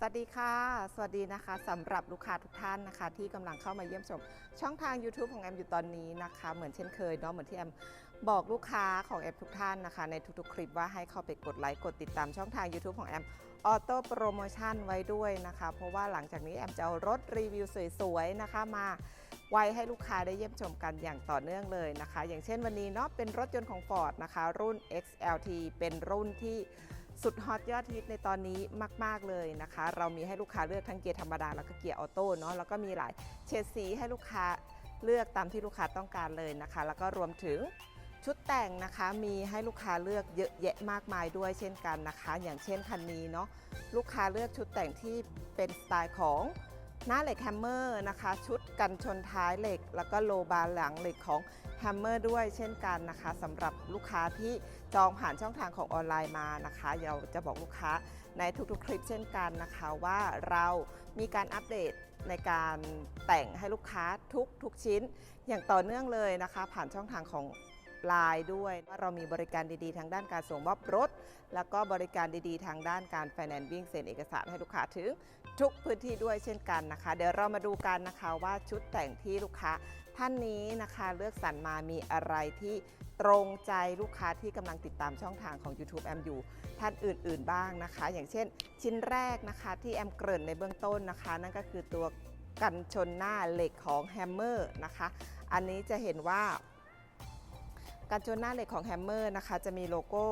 สวัสดีค่ะ สวัสดีนะคะสำหรับลูกค้าทุกท่านนะคะ ที่กำลังเข้ามาเยี่ยมชม ช่องทาง YouTube ของแอมอยู่ตอนนี้นะคะ เหมือนเช่นเคยเนาะเหมือนที่แอมบอกลูกค้าของแอมทุกท่านนะคะ ในทุกๆ คลิปว่าให้เข้าไปกดไลค์กดติดตามช่องทาง YouTube ของแอมออโต้โปรโมชั่นไว้ด้วยนะคะ เพราะว่าหลังจากนี้แอมจะเอารถรีวิวสวยๆนะคะมาไว้ให้ลูกค้าได้เยี่ยมชมกันอย่างต่อเนื่องเลยนะคะ อย่างเช่นวันนี้เนาะเป็นรถยนต์ของ Ford นะคะ รุ่น XLT เป็นรุ่นที่ สุดฮอตยอดฮิตในตอนนี้มาก ๆ เลยนะคะ เรามีให้ลูกค้าเลือกทั้งเกียร์ธรรมดา แล้วก็เกียร์ออโต้เนาะแล้วก็มีหลายเฉดสีให้ลูกค้าเลือกตามที่ลูกค้าต้องการเลยนะคะ แล้วก็รวมถึงชุดแต่งนะคะมีให้ลูกค้าเลือกเยอะแยะมากมายด้วยเช่นกันนะคะ อย่างเช่นคันนี้เนาะลูกค้าเลือกชุดแต่งที่เป็นสไตล์ของ หน้าเหล็กแฮมเมอร์นะคะ ชุดกันชนท้ายเหล็ก แล้วก็โลบาร์หลังเหล็กของแฮมเมอร์ด้วยเช่นกันนะคะสำหรับลูกค้าที่จองผ่านช่องทางของออนไลน์มานะคะเราจะบอกลูกค้าในทุกๆ คลิปเช่นกันนะคะ ว่าเรามีการอัปเดตในการแต่งให้ลูกค้าทุกทุกชิ้น อย่างต่อเนื่องเลยนะคะ ผ่านช่องทางของ ไลน์ด้วยว่าเรามีบริการดีๆ ทางด้านการส่งมอบรถ แล้วก็บริการดีๆ ทางด้านการ financing เซ็นเอกสารให้ลูกค้าถึงทุกพื้นที่ด้วยเช่นกันนะคะ เดี๋ยวเรามาดูกันนะคะว่าชุดแต่งที่ลูกค้าท่านนี้นะคะเลือกสรรมามีอะไรที่ตรงใจลูกค้าที่กำลังติดตามช่องทางของ YouTube แอมอยู่ท่านอื่น ๆบ้างนะคะ อย่างเช่น ชิ้นแรกนะคะที่แอมเกริ่นในเบื้องต้นนะคะ นั่นก็คือตัวกันชนหน้าเหล็กของแฮมเมอร์นะคะ อันนี้จะเห็นว่า กันชนหน้าเหล็กของแฮมเมอร์นะคะ จะมีโลโก้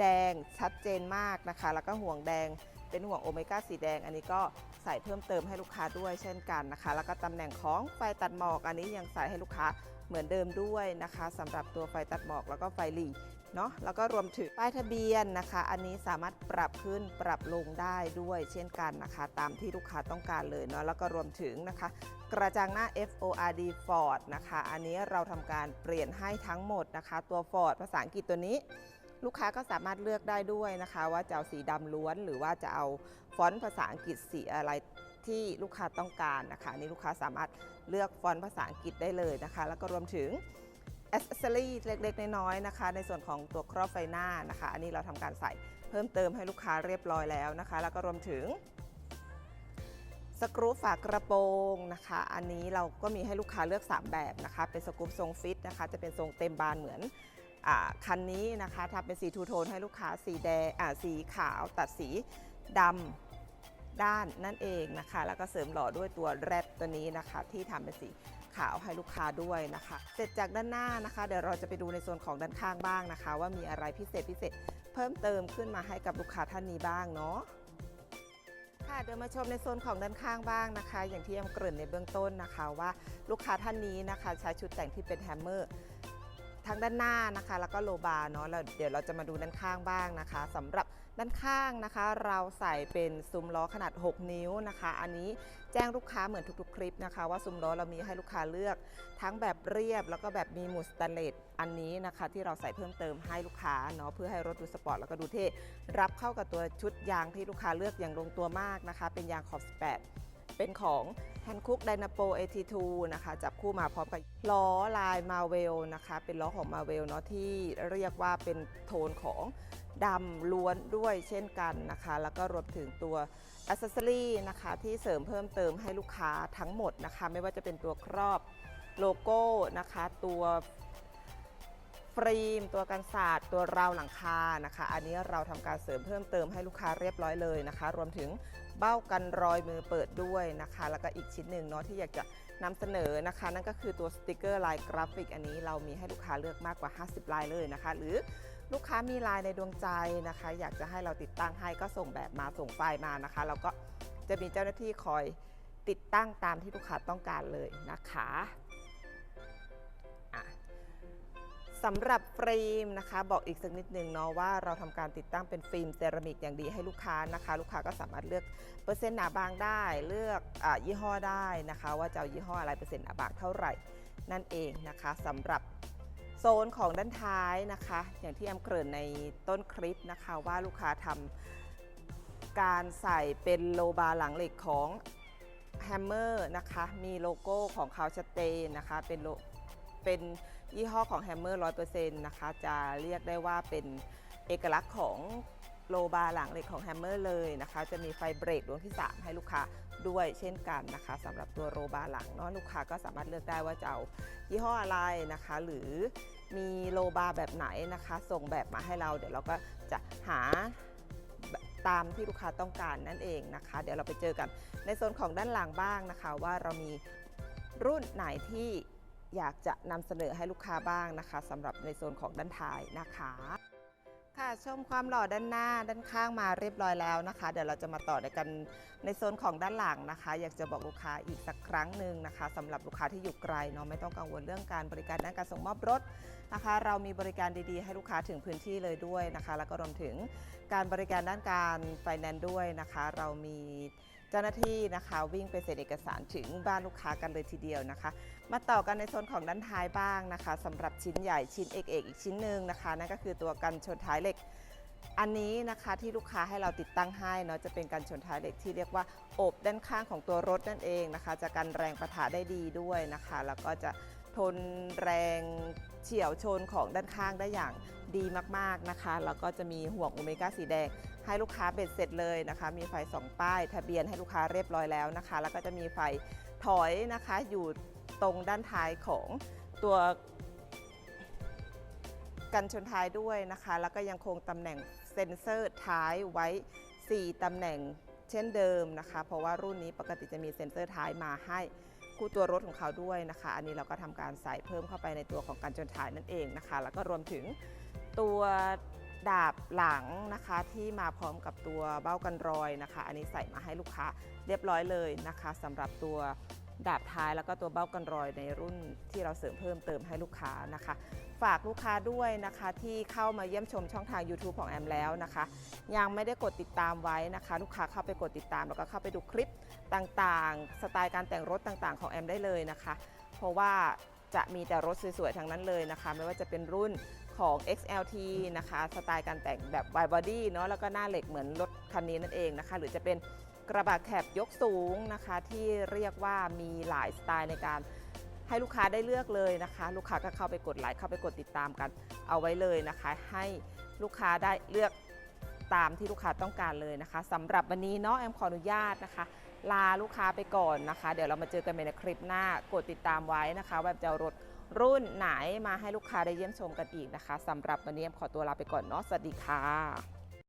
แดงชัดเจนมากนะคะ แล้วก็ห่วงแดงเป็นห่วงโอเมก้าสีแดง อันนี้ก็ใส่เพิ่มเติมให้ลูกค้าด้วยเช่นกันนะคะ แล้วก็ตำแหน่งของไฟตัดหมอกอันนี้ยังใส่ให้ลูกค้า เหมือนเดิมด้วยนะคะสำหรับตัวไฟตัดหมอกแล้วก็ไฟหลีเนาะแล้วก็รวมถึงป้ายทะเบียนนะคะ อันนี้สามารถปรับขึ้นปรับลงได้ด้วยเช่นกันนะคะ ตามที่ลูกค้าต้องการเลยเนาะแล้วก็รวมถึงนะคะ กระจังหน้า FORD Ford นะคะ อันนี้เราทำการเปลี่ยนให้ทั้งหมดนะคะ ตัว Ford ภาษาอังกฤษตัวนี้ ลูกค้าก็สามารถเลือกได้ด้วยนะคะ ว่าจะเอาสีดำล้วน หรือว่าจะเอาฟอนต์ภาษาอังกฤษสีอะไร ที่ลูกค้าต้องการนะคะนี่ลูกค้าสามารถเลือกฟอนต์ภาษาอังกฤษได้เลยนะคะ แล้วก็รวมถึงอ c เซอรี่เล็กๆ น้อยๆนะคะ ในส่วนของตัวครอบไฟหน้านะคะ อันนี้เราทำการใส่เพิ่มเติมให้ลูกค้าเรียบร้อยแล้วนะคะ แล้วก็รวมถึงสกรูฝากระโปรงนะคะ อันนี้เราก็มีให้ลูกค้าเลือก 3 แบบนะคะ เป็นสกรูทรงฟิตนะคะ จะเป็นทรงเต็มบานเหมือนอคันนี้นะคะทำเป็นสีทูโทนให้ลูกค้าสีแดงสีขาวตัดสีดำ ด้านนั่นเองนะคะ แล้วก็เสริมหล่อด้วยตัวแรดตัวนี้นะคะ ที่ทำเป็นสีขาวให้ลูกค้าด้วยนะคะ เสร็จจากด้านหน้านะคะ เดี๋ยวเราจะไปดูในโซนของด้านข้างบ้างนะคะ ว่ามีอะไรพิเศษพิเศษ เพิ่มเติมขึ้นมาให้กับลูกค้าท่านนี้บ้างเนาะค่ะเดี๋ยวมาชมในโซนของด้านข้างบ้างนะคะ อย่างที่ยำเกริ่นในเบื้องต้นนะคะว่าลูกค้าท่านนี้นะคะ ใช้ชุดแต่งที่เป็นแฮมเมอร์ ทั้งด้านหน้านะคะ แล้วก็โลบาร์เนาะแล้วเดี๋ยวเราจะมาดูด้านข้างบ้างนะคะสำหรับด้านข้างนะคะ เราใส่เป็นซุ้มล้อขนาด 6 นิ้วนะคะ อันนี้แจ้งลูกค้าเหมือนทุกๆ คลิปนะคะ ว่าซุ้มล้อเรามีให้ลูกค้าเลือก ทั้งแบบเรียบ แล้วก็แบบมีหมุดสแตนเลสอันนี้นะคะ ที่เราใส่เพิ่มเติมให้ลูกค้าเนาะเพื่อให้รถดูสปอร์ตแล้วก็ดูเท่รับเข้ากับตัวชุดยางที่ลูกค้าเลือกอย่างลงตัวมากนะคะ เป็นยางขอบ 18 เป็นของ Hankook Dynapo AT2 นะคะจับคู่มาพร้อมกับล้อลาย Marvel นะคะเป็นล้อของ Marvel เนาะที่เรียกว่าเป็นโทนของดำล้วนด้วยเช่นกันนะคะ แล้วก็รวมถึงตัวอ c เซ s ซอรี่นะคะที่เสริมเพิ่มเติมให้ลูกค้าทั้งหมดนะคะ ไม่ว่าจะเป็นตัวครอบโลโก้นะคะ ตัวฟรีม ตัวกันศาสตร์ตัวราวหลังคานะคะ อันนี้เราทำการเสริมเพิ่มเติมให้ลูกค้าเรียบร้อยเลยนะคะ รวมถึง เบ้ากันรอยมือเปิดด้วยนะคะ แล้วก็อีกชิ้นหนึ่งเนาะที่อยากจะนำเสนอนะคะ นั่นก็คือตัวสติกเกอร์ลายกราฟิก อันนี้เรามีให้ลูกค้าเลือกมากกว่า 50 ลายเลยนะคะ หรือลูกค้ามีลายในดวงใจนะคะ อยากจะให้เราติดตั้งให้ก็ส่งแบบมาส่งไฟล์มานะคะแล้วก็จะมีเจ้าหน้าที่คอยติดตั้งตามที่ลูกค้าต้องการเลยนะคะอะ สำหรับฟิล์มนะคะ บอกอีกสักนิดนึงเนาะว่าเราทำการติดตั้งเป็นฟิล์มเซรามิกอย่างดีให้ลูกค้านะคะ ลูกค้าก็สามารถเลือกเปอร์เซ็นต์หนาบางได้ เลือกอยี่ห้อได้นะคะ ว่าจะเอายี่ห้ออะไรเปอร์เซ็นต์หนาบางเท่าไหร่ นั่นเองนะคะสำหรับโซนของด้านท้ายนะคะ อย่างที่แอมเกริ่นในต้นคลิปนะคะว่าลูกค้าทำการใส่เป็นโลบาหลังเหล็กของแฮมเมอร์นะคะ มีโลโก้ของเขาชัดเจนนะคะ เป็นโลเป็น ยี่ห้อของแฮมเมอร์ร้อยเปอร์เซ็นต์นะคะ จะเรียกได้ว่าเป็นเอกลักษณ์ของโลบาร์หลังเหล็กของแฮมเมอร์เลยนะคะ จะมีไฟเบรกดวงที่ 3 ให้ลูกค้าด้วยเช่นกันนะคะสำหรับตัวโลบาร์หลังเนาะลูกค้าก็สามารถเลือกได้ว่าจะเอายี่ห้ออะไรนะคะ หรือมีโลบาร์แบบไหนนะคะ ส่งแบบมาให้เรา เดี๋ยวเราก็จะหาตามที่ลูกค้าต้องการนั่นเองนะคะ เดี๋ยวเราไปเจอกันในโซนของด้านหลังบ้างนะคะ ว่าเรามีรุ่นไหนที่ อยากจะนำเสนอให้ลูกค้าบ้างนะคะสำหรับในโซนของด้านท้ายนะคะค่ะชมความหล่อด้านหน้าด้านข้างมาเรียบร้อยแล้วนะคะ เดี๋ยวเราจะมาต่อในกันในโซนของด้านหลังนะคะ อยากจะบอกลูกค้าอีกสักครั้งหนึ่งนะคะสำหรับลูกค้าที่อยู่ไกลเนาะไม่ต้องกังวลเรื่องการบริการด้านการส่งมอบรถนะคะ เรามีบริการดีๆ ให้ลูกค้าถึงพื้นที่เลยด้วยนะคะ แล้วก็รวมถึงการบริการด้านการไฟแนนซ์ด้วยนะคะ เรามี เจ้าหน้าที่นะคะวิ่งไปเซ็นเอกสารถึงบ้านลูกค้ากันเลยทีเดียวนะคะ มาต่อกันในโซนของด้านท้ายบ้างนะคะสำหรับชิ้นใหญ่ชิ้นเอกเอกอีกชิ้นหนึ่งนะคะนั่นก็คือตัวกันชนท้ายเหล็ก อันนี้นะคะที่ลูกค้าให้เราติดตั้งให้เนาะจะเป็นการชนท้ายเหล็กที่เรียกว่าอบด้านข้างของตัวรถนั่นเองนะคะ จะกันแรงประทะได้ดีด้วยนะคะ แล้วก็จะ ทนแรงเฉียวชนของด้านข้างได้อย่างดีมากๆนะคะ แล้วก็จะมีห่วงโอเมก้าสีแดง ให้ลูกค้าเบ็ดเสร็จเลยนะคะ มีไฟ 2 ป้าย ทะเบียนให้ลูกค้าเรียบร้อยแล้วนะคะ แล้วก็จะมีไฟถอยนะคะอยู่ตรงด้านท้ายของตัวกันชนท้ายด้วยนะคะ แล้วก็ยังคงตำแหน่งเซ็นเซอร์ท้ายไว้ 4ตำแหน่งเช่นเดิมนะคะ เพราะว่ารุ่นนี้ปกติจะมีเซ็นเซอร์ท้ายมาให้ คู่ตัวรถของเขาด้วยนะคะ อันนี้เราก็ทำการใส่เพิ่มเข้าไปในตัวของการจนถ่ายนั่นเองนะคะ แล้วก็รวมถึงตัวดาบหลังนะคะที่มาพร้อมกับตัวเบ้ากันรอยนะคะ อันนี้ใส่มาให้ลูกค้าเรียบร้อยเลยนะคะสำหรับตัวดาบท้ายแล้วก็ตัวเบ้ากันรอยในรุ่นที่เราเสริมเพิ่มเติมให้ลูกค้านะคะ ฝากลูกค้าด้วยนะคะ ที่เข้ามาเยี่ยมชมช่องทาง YouTube ของแอมแล้วนะคะ ยังไม่ได้กดติดตามไว้นะคะ ลูกค้าเข้าไปกดติดตาม แล้วก็เข้าไปดูคลิปต่างๆ สไตล์การแต่งรถต่างๆ ของแอมได้เลยนะคะ เพราะว่าจะมีแต่รถสวยๆทั้งนั้นเลยนะคะ ไม่ว่าจะเป็นรุ่นของ XLT นะคะ สไตล์การแต่งแบบ wide body เนาะแล้วก็หน้าเหล็กเหมือนรถคันนี้นั่นเองนะคะ หรือจะเป็นกระบะแคบยกสูงนะคะ ที่เรียกว่ามีหลายสไตล์ในการ ให้ลูกค้าได้เลือกเลยนะคะ ลูกค้าก็เข้าไปกดไลค์เข้าไปกดติดตามกันเอาไว้เลยนะคะ ให้ลูกค้าได้เลือกตามที่ลูกค้าต้องการเลยนะคะสำหรับวันนี้เนาะแอมขออนุญาตนะคะ ลาลูกค้าไปก่อนนะคะ เดี๋ยวเรามาเจอกันในคลิปหน้ากดติดตามไว้นะคะว่าจะเอารถรุ่นไหนมาให้ลูกค้าได้เยี่ยมชมกันอีกนะคะสำหรับวันนี้แอมขอตัวลาไปก่อนเนาะสวัสดีค่ะ